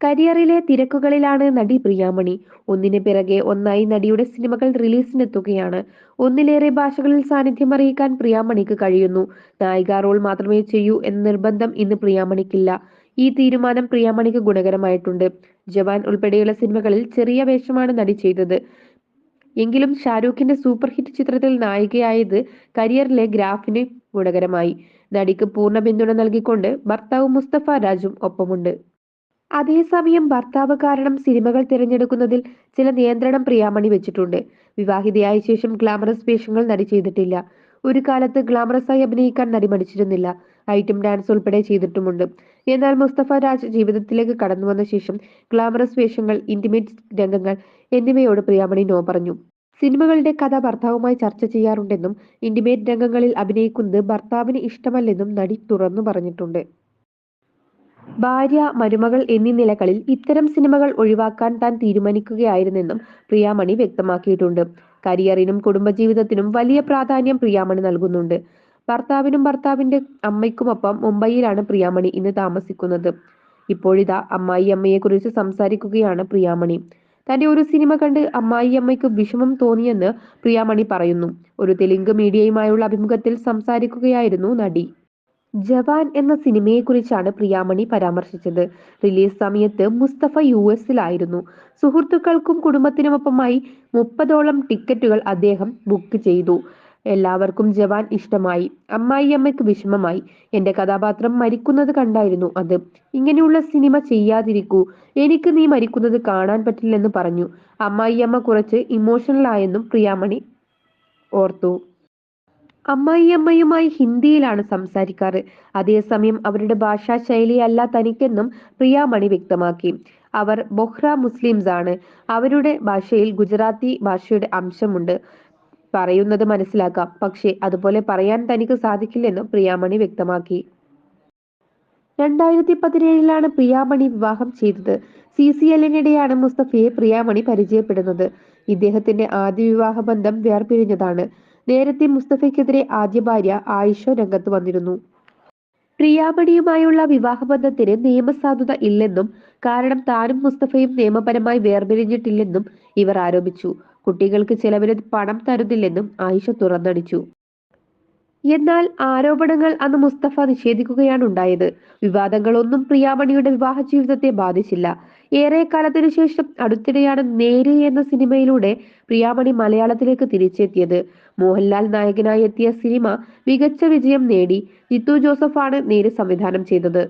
കരിയറിലെ തിരക്കുകളിലാണ് നടി പ്രിയാമണി. ഒന്നിന് പിറകെ ഒന്നായി നടിയുടെ സിനിമകൾ റിലീസിനെത്തുകയാണ്. ഒന്നിലേറെ ഭാഷകളിൽ സാന്നിധ്യം അറിയിക്കാൻ പ്രിയാമണിക്ക് കഴിയുന്നു. നായിക റോൾ മാത്രമേ ചെയ്യൂ എന്ന നിർബന്ധം ഇന്ന് പ്രിയാമണിക്കില്ല. ഈ തീരുമാനം പ്രിയാമണിക്ക് ഗുണകരമായിട്ടുണ്ട്. ജവാൻ ഉൾപ്പെടെയുള്ള സിനിമകളിൽ ചെറിയ വേഷമാണ് നടി ചെയ്തത്. എങ്കിലും ഷാരൂഖിന്റെ സൂപ്പർ ഹിറ്റ് ചിത്രത്തിൽ നായികയായത് കരിയറിലെ ഗ്രാഫിന് ഗുണകരമായി. നടിക്ക് പൂർണ പിന്തുണ നൽകിക്കൊണ്ട് ഭർത്താവ് മുസ്തഫ രാജും ഒപ്പമുണ്ട്. അതേസമയം ഭർത്താവ് കാരണം സിനിമകൾ തിരഞ്ഞെടുക്കുന്നതിൽ ചില നിയന്ത്രണം പ്രിയാമണി വെച്ചിട്ടുണ്ട്. വിവാഹിതയായ ശേഷം ഗ്ലാമറസ് വേഷങ്ങൾ നടി ചെയ്തിട്ടില്ല. ഒരു കാലത്ത് ഗ്ലാമറസായി അഭിനയിക്കാൻ നടി മടിച്ചിരുന്നില്ല. ഐറ്റം ഡാൻസ് ഉൾപ്പെടെ ചെയ്തിട്ടുമുണ്ട്. എന്നാൽ മുസ്തഫ രാജ് ജീവിതത്തിലേക്ക് കടന്നു വന്ന ശേഷം ഗ്ലാമറസ് വേഷങ്ങൾ ഇന്റിമേറ്റ് രംഗങ്ങൾ എന്നിവയോട് പ്രിയാമണി നോ പറഞ്ഞു. സിനിമകളുടെ കഥ ഭർത്താവുമായി ചർച്ച ചെയ്യാറുണ്ടെന്നും ഇന്റിമേറ്റ് രംഗങ്ങളിൽ അഭിനയിക്കുന്നത് ഭർത്താവിന് ഇഷ്ടമല്ലെന്നും നടി തുറന്നു പറഞ്ഞിട്ടുണ്ട്. ഭാര്യ മരുമകൾ എന്നീ നിലകളിൽ ഇത്തരം സിനിമകൾ ഒഴിവാക്കാൻ താൻ തീരുമാനിക്കുകയായിരുന്നെന്നും പ്രിയാമണി വ്യക്തമാക്കിയിട്ടുണ്ട്. കരിയറിനും കുടുംബജീവിതത്തിനും വലിയ പ്രാധാന്യം പ്രിയാമണി നൽകുന്നുണ്ട്. ഭർത്താവിനും ഭർത്താവിന്റെ അമ്മയ്ക്കുമൊപ്പം മുംബൈയിലാണ് പ്രിയാമണി ഇന്ന് താമസിക്കുന്നത്. ഇപ്പോഴിതാ അമ്മായി അമ്മയെക്കുറിച്ച് സംസാരിക്കുകയാണ് പ്രിയാമണി. തന്റെ ഒരു സിനിമ കണ്ട് അമ്മായി അമ്മയ്ക്ക് വിഷമം തോന്നിയെന്ന് പ്രിയാമണി പറയുന്നു. ഒരു തെലുങ്ക് മീഡിയയുമായുള്ള അഭിമുഖത്തിൽ സംസാരിക്കുകയായിരുന്നു നടി. ജവാൻ എന്ന സിനിമയെക്കുറിച്ചാണ് പ്രിയാമണി പരാമർശിച്ചത്. റിലീസ് സമയത്ത് മുസ്തഫ യു എസിലായിരുന്നു സുഹൃത്തുക്കൾക്കും കുടുംബത്തിനുമൊപ്പമായി മുപ്പതോളം ടിക്കറ്റുകൾ അദ്ദേഹം ബുക്ക് ചെയ്തു. എല്ലാവർക്കും ജവാൻ ഇഷ്ടമായി. അമ്മായിയമ്മയ്ക്ക് വിഷമമായി. എന്റെ കഥാപാത്രം മരിക്കുന്നത് കണ്ടായിരുന്നു അത്. ഇങ്ങനെയുള്ള സിനിമ ചെയ്യാതിരിക്കൂ. എനിക്ക് നീ മരിക്കുന്നത് കാണാൻ പറ്റില്ലെന്ന് പറഞ്ഞു. അമ്മായിയമ്മ കുറച്ച് ഇമോഷണൽ ആയെന്നും പ്രിയാമണി ഓർത്തു. അമ്മായിയമ്മയുമായി ഹിന്ദിയിലാണ് സംസാരിക്കാറ്. അതേസമയം അവരുടെ ഭാഷാ ശൈലിയല്ല തനിക്കെന്നും പ്രിയാമണി വ്യക്തമാക്കി. അവർ ബൊഹ്റ മുസ്ലിംസ് ആണ് അവരുടെ ഭാഷയിൽ ഗുജറാത്തി ഭാഷയുടെ അംശമുണ്ട്. പറയുന്നത് മനസ്സിലാക്കാം. പക്ഷേ അതുപോലെ പറയാൻ തനിക്ക് സാധിക്കില്ലെന്നും പ്രിയാമണി വ്യക്തമാക്കി. രണ്ടായിരത്തി പതിനേഴിലാണ് പ്രിയാമണി വിവാഹം ചെയ്തത്. സി സി എല്ലിനിടെയാണ് മുസ്തഫയെ പ്രിയാമണി പരിചയപ്പെടുന്നത്. ഇദ്ദേഹത്തിന്റെ ആദ്യ വിവാഹ ബന്ധം വേർപിരിഞ്ഞതാണ്. നേരത്തെ മുസ്തഫയ്ക്കെതിരെ ആദ്യ ഭാര്യ ആയിഷ രംഗത്ത് വന്നിരുന്നു. പ്രിയാമണിയുമായുള്ള വിവാഹബന്ധത്തിന് നിയമസാധുത ഇല്ലെന്നും കാരണം താനും മുസ്തഫയും നിയമപരമായി വേർപിരിഞ്ഞിട്ടില്ലെന്നും ഇവർ ആരോപിച്ചു. കുട്ടികൾക്ക് ചെലവിന് പണം തരുന്നില്ലെന്നും ആയിഷ തുറന്നടിച്ചു. എന്നാൽ ആരോപണങ്ങൾ അന്ന് മുസ്തഫ നിഷേധിക്കുകയാണ് ഉണ്ടായത്. വിവാദങ്ങളൊന്നും പ്രിയാമണിയുടെ വിവാഹ ജീവിതത്തെ ബാധിച്ചില്ല. ഏറെ കാലത്തിനു ശേഷം അടുത്തിടെയാണ് നേര് എന്ന സിനിമയിലൂടെ പ്രിയാമണി മലയാളത്തിലേക്ക് തിരിച്ചെത്തിയത്. മോഹൻലാൽ നായകനായി എത്തിയ സിനിമ മികച്ച വിജയം നേടി. ജിത്തു ജോസഫാണ് നേര് സംവിധാനം ചെയ്തത്.